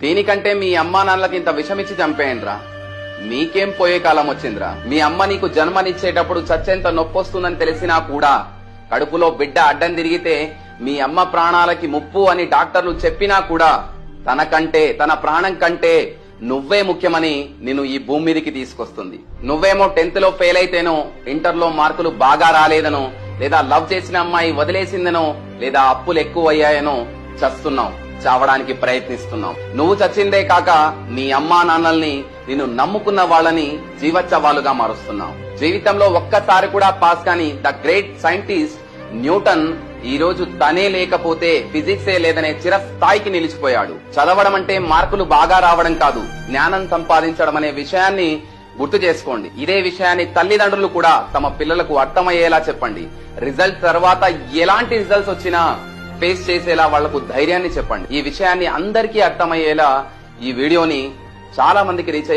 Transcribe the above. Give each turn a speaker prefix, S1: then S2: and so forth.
S1: దీనికంటే మీ అమ్మా నాన్నలకి ఇంత విషమిచ్చి చంపేయండిరా. మీకేం పోయే కాలం వచ్చిందిరా. మీ అమ్మ నీకు జన్మనిచ్చేటప్పుడు చచ్చేంత నొప్పొస్తుందని తెలిసినా కూడా కడుపులో బిడ్డ అడ్డం తిరిగితే మీ అమ్మ ప్రాణాలకి ముప్పు అని డాక్టర్లు చెప్పినా కూడా తనకంటే తన ప్రాణం కంటే నువ్వే ముఖ్యమని నిన్ను ఈ భూమి మీదకి తీసుకొస్తుంది. నువ్వేమో టెన్త్లో ఫెయిల్ అయితేనో ఇంటర్లో మార్కులు బాగా రాలేదనో లేదా లవ్ చేసిన అమ్మాయి వదిలేసిందనో లేదా అప్పులు ఎక్కువ అయ్యాయనో చస్తున్నావు. చావడానికి ప్రయత్నిస్తున్నావు. నువ్వు చచ్చిందే కాక నీ అమ్మా నాన్నల్ని నిన్ను నమ్ముకున్న వాళ్ళని జీవచ్చవాలుగా మారుస్తున్నావు. జీవితంలో ఒక్కసారి కూడా పాస్ కాని ద గ్రేట్ సైంటిస్ట్ న్యూటన్ ఈ రోజు తనే లేకపోతే ఫిజిక్సే లేదనే చిరస్థాయికి నిలిచిపోయాడు. చదవడం అంటే మార్కులు బాగా రావడం కాదు జ్ఞానం సంపాదించడం అనే విషయాన్ని గుర్తు చేసుకోండి. ఇదే విషయాన్ని తల్లిదండ్రులు కూడా తమ పిల్లలకు అర్థమయ్యేలా చెప్పండి. రిజల్ట్ తర్వాత ఎలాంటి రిజల్ట్స్ వచ్చినా ఫేస్ చేసేలా వాళ్ళకు ధైర్యాన్ని చెప్పండి. ఈ విషయాన్ని అందరికీ అర్థమయ్యేలా ఈ వీడియోని చాలా మందికి రీచ్ అయ్యే